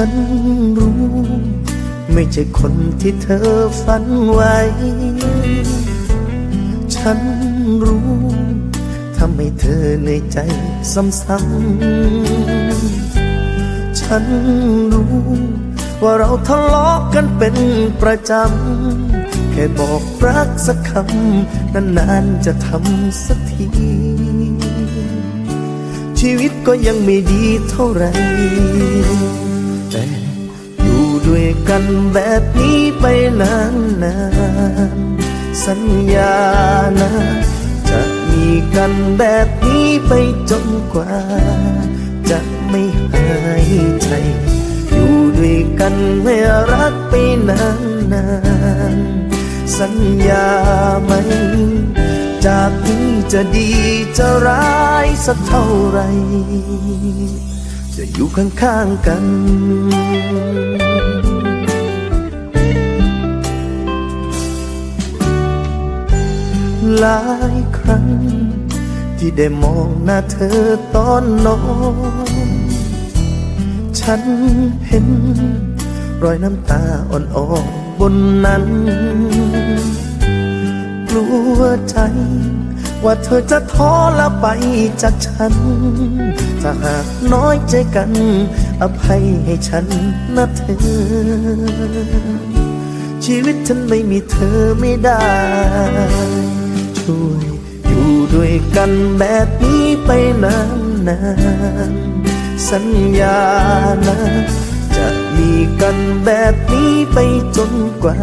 ฉันรู้ ไม่ใช่คนที่เธอฝันไว้ ฉันรู้ทำให้เธอเหนื่อยใจซ้ำๆฉันรู้ว่าเราทะเลาะกันเป็นประจำ แค่บอกรักสักคำ นานๆจะทำสักที ชีวิตก็ยังไม่ดีเท่าไหร่ กันแบบนี้ไปนานๆสัญญานะ จะมีกันแบบนี้ไปจนกว่า จะไม่หายใจ อยู่ด้วยกันให้รักไปนานๆสัญญาไหม จากนี้จะดีจะร้ายสักเท่าไร จะอยู่ข้างๆกันายครั้ง ที่ได้มองหน้าเธอตอนนอน ฉันเห็น รอยน้ำตาอ่อนๆบนนั้น กลัวใจ ว่าเธอจะท้อและไปจากฉัน ถ้าหากน้อยใจกัน อภัยให้ฉันนะเธอชีวิตฉันไม่มีเธอไม่ได้ ช่วย อยู่ด้วยกันแบบนี้ไปนานๆสัญญานะ จะมีกันแบบนี้ไปจนกว่า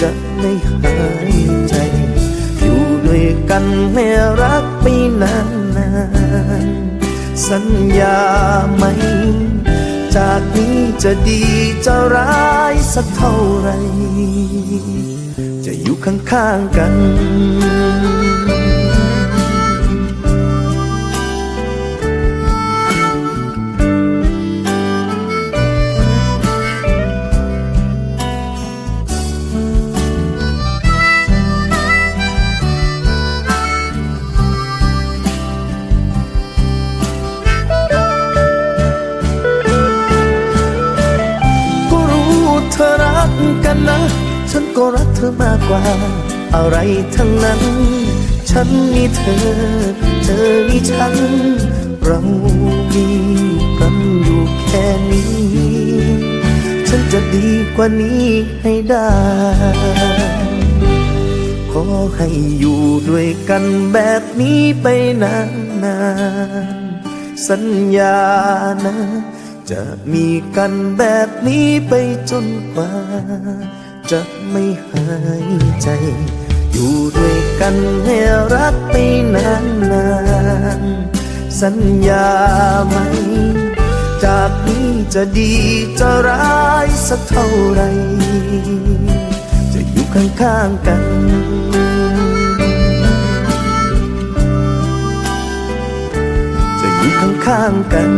จะไม่หายใจ อยู่ด้วยกันให้รักไปนานๆสัญญาไหม จากนี้จะดีจะร้ายสักเท่าไหร จะอยู่ข้างๆกันก็รู้เธอรักกันนะ ฉันก็รักเธอมากกว่า อะไรทั้งนั้น ฉันมีเธอ เธอมีฉัน เรามีกันอยู่แค่นี้ ฉันจะดีกว่านี้ให้ได้ ขอให้อยู่ด้วยกันแบบนี้ไปนานๆ สัญญานะจะมีกันแบบนี้ไปจนกว่า จะไม่หายใจ อยู่ด้วยกันให้รักไปนานๆ สัญญาไหม จากนี้จะดีจะร้ายสักเท่าไหรจะอยู่ข้างๆกันจะอยู่ข้างๆกัน